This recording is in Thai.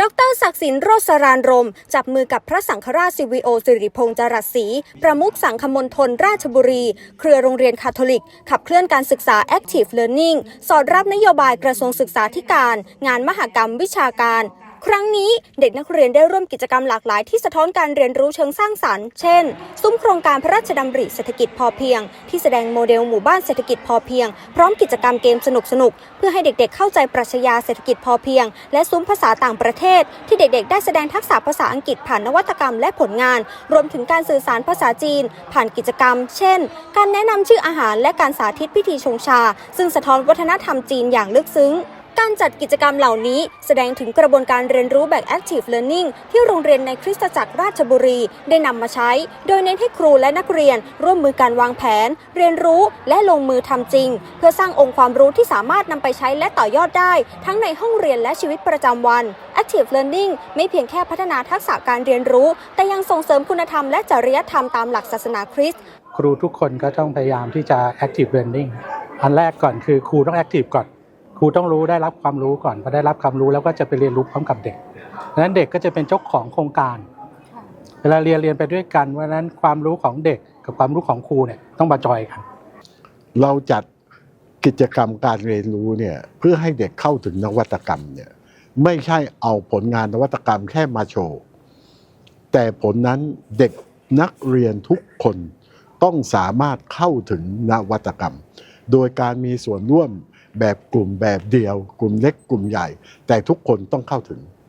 ดรศักดิ์สินโรสรานรม จับมือกับพระสังฆราชสิวิโอสิริพงษ์จรัสศรีประมุขสังคมนทนราชบุรี เครือโรงเรียนคาทอลิก ขับเคลื่อนการศึกษา Active Learning สอดรับนโยบายกระทรวงศึกษาธิการ งานมหกรรมวิชาการ ครั้งนี้เด็กนักเรียนได้ร่วมกิจกรรมหลากหลายที่สะท้อนการเรียนรู้เชิงสร้างสรรค์ เช่น ซุ้มโครงการพระราชดำริเศรษฐกิจพอเพียง ที่แสดงโมเดลหมู่บ้านเศรษฐกิจพอเพียง พร้อมกิจกรรมเกมสนุกๆเพื่อให้เด็กๆ เข้าใจปรัชญาเศรษฐกิจพอเพียง และซุ้มภาษาต่างประเทศ ที่เด็กๆ ได้แสดงทักษะภาษาอังกฤษผ่านนวัตกรรมและผลงาน รวมถึงการสื่อสารภาษาจีน ผ่านกิจกรรม เช่น การแนะนำชื่ออาหารและการสาธิตพิธีชงชา ซึ่งสะท้อนวัฒนธรรมจีนอย่างลึกซึ้ง การจัดกิจกรรมเหล่านี้แสดงถึงกระบวนการเรียนรู้แบบ Active Learning ที่โรงเรียนในคริสตจักรราชบุรี ได้นำมาใช้ โดยเน้นให้ครูและนักเรียน ร่วมมือการวางแผน เรียนรู้และลงมือทำจริง เพื่อสร้างองค์ความรู้ที่สามารถนำไปใช้และต่อยอดได้ ทั้งในห้องเรียนและชีวิตประจำวัน Active Learning ไม่เพียงแค่พัฒนาทักษะการเรียนรู้ แต่ยังส่งเสริมคุณธรรมและจริยธรรมตามหลักศาสนาคริสต์ครูทุกคนก็ต้องพยายามที่จะ active learning อันแรกก่อนคือครูต้อง active ก่อน รูต้องรู้ได้รับความรู้ก่อนพอได้รับความรู้แล้วก็จะไปเรียนรู้พร้อมกับเด็กดังนั้นเด็กก็จะเป็นเจ้าของโครงการ เวลาเรียนเรียนไปด้วยกันเพราะฉะนั้นความรู้ของเด็กกับความรู้ของครูเนี่ยต้องมาจอยกัน เราจัดกิจกรรมการเรียนรู้เนี่ยเพื่อให้เด็กเข้าถึงนวัตกรรมเนี่ยไม่ใช่เอาผลงานนวัตกรรมแค่มาโชว์ แต่ผลนั้นเด็กนักเรียนทุกคนต้องสามารถเข้าถึงนวัตกรรม โดยการมีส่วนร่วม แบบกลุ่มแบบเดียว กลุ่มเล็กกลุ่มใหญ่ แต่ทุกคนต้องเข้าถึง